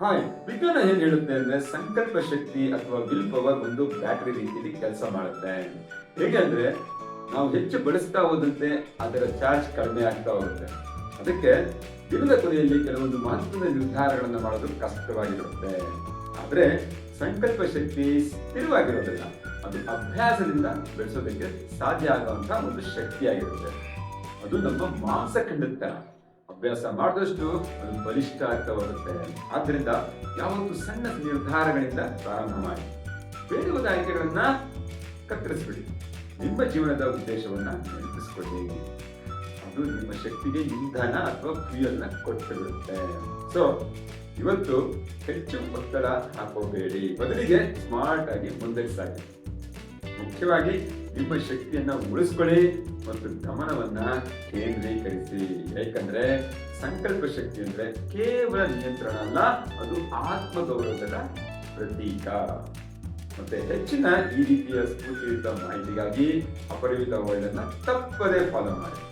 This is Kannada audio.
ಹಾಯ್ ವಿಜ್ಞಾನ ಏನ್ ಹೇಳುತ್ತೆ ಅಂದ್ರೆ ಸಂಕಲ್ಪ ಶಕ್ತಿ ಅಥವಾ ವಿಲ್ ಪವರ್ ಒಂದು ಬ್ಯಾಟರಿ ರೀತಿಯಲ್ಲಿ ಕೆಲಸ ಮಾಡುತ್ತೆ. ಹೇಗೆಂದ್ರೆ ನಾವು ಹೆಚ್ಚು ಬಳಸ್ತಾ ಹೋದಂತೆ ಅದರ ಚಾರ್ಜ್ ಕಡಿಮೆ ಆಗ್ತಾ ಹೋಗುತ್ತೆ. ಅದಕ್ಕೆ ದಿನದ ಕೊನೆಯಲ್ಲಿ ಕೆಲವೊಂದು ಮಹತ್ವದ ನಿರ್ಧಾರಗಳನ್ನು ಮಾಡೋದು ಕಷ್ಟವಾಗಿರುತ್ತೆ. ಆದ್ರೆ ಸಂಕಲ್ಪ ಶಕ್ತಿ ಸ್ಥಿರವಾಗಿರೋದಿಲ್ಲ. ಅದು ಅಭ್ಯಾಸದಿಂದ ಬೆಳೆಸೋದಕ್ಕೆ ಸಾಧ್ಯ ಆಗುವಂತಹ ಒಂದು ಶಕ್ತಿಯಾಗಿರುತ್ತೆ. ಅದು ನಮ್ಮ ಮಾಂಸಖಂಡದ ಅಭ್ಯಾಸ ಮಾಡಿದಷ್ಟು ಅದು ಬಲಿಷ್ಠ ಆಗ್ತಾ ಹೋಗುತ್ತೆ ಆದ್ದರಿಂದ ಯಾವತ್ತು ಸಣ್ಣ ನಿರ್ಧಾರಗಳಿಂದ ಪ್ರಾರಂಭ ಮಾಡಿ. ಬೇಡವಾದ ಆಯ್ಕೆಗಳನ್ನ ಕತ್ತರಿಸ್ಬಿಡಿ. ನಿಮ್ಮ ಜೀವನದ ಉದ್ದೇಶವನ್ನ ನೆನಪಿಸ್ಕೊಳ್ಳಿ. ಅದು ನಿಮ್ಮ ಶಕ್ತಿಗೆ ಇಂಧನ ಅಥವಾ ಫ್ಯೂಯಲ್ನ ಕೊಟ್ಟು ಬಿಡುತ್ತೆ ಸೊ ಇವತ್ತು ಹೆಚ್ಚು ಒತ್ತಡ ಹಾಕೋಬೇಡಿ. ಬದಲಿಗೆ ಸ್ಮಾರ್ಟ್ ಆಗಿ ಮುಂದೆ ಸಾಗಿ. ಮುಖ್ಯವಾಗಿ ನಿಮ್ಮ ಶಕ್ತಿಯನ್ನ ಉಳಿಸ್ಕೊಳ್ಳಿ ಮತ್ತು ಗಮನವನ್ನ ಕೇಂದ್ರೀಕರಿಸಿ. ಯಾಕಂದ್ರೆ ಸಂಕಲ್ಪ ಶಕ್ತಿ ಅಂದ್ರೆ ಕೇವಲ ನಿಯಂತ್ರಣ ಅಲ್ಲ, ಅದು ಆತ್ಮಗೌರವದ ಪ್ರತೀಕ. ಮತ್ತೆ ಹೆಚ್ಚಿನ ಈ ರೀತಿಯ ಸ್ಫೂರ್ತಿಯುತ ಮಾಹಿತಿಗಾಗಿ ಅಪರಿಮಿತ ಅನ್ನ ತಪ್ಪದೇ ಫಾಲೋ ಮಾಡಿ.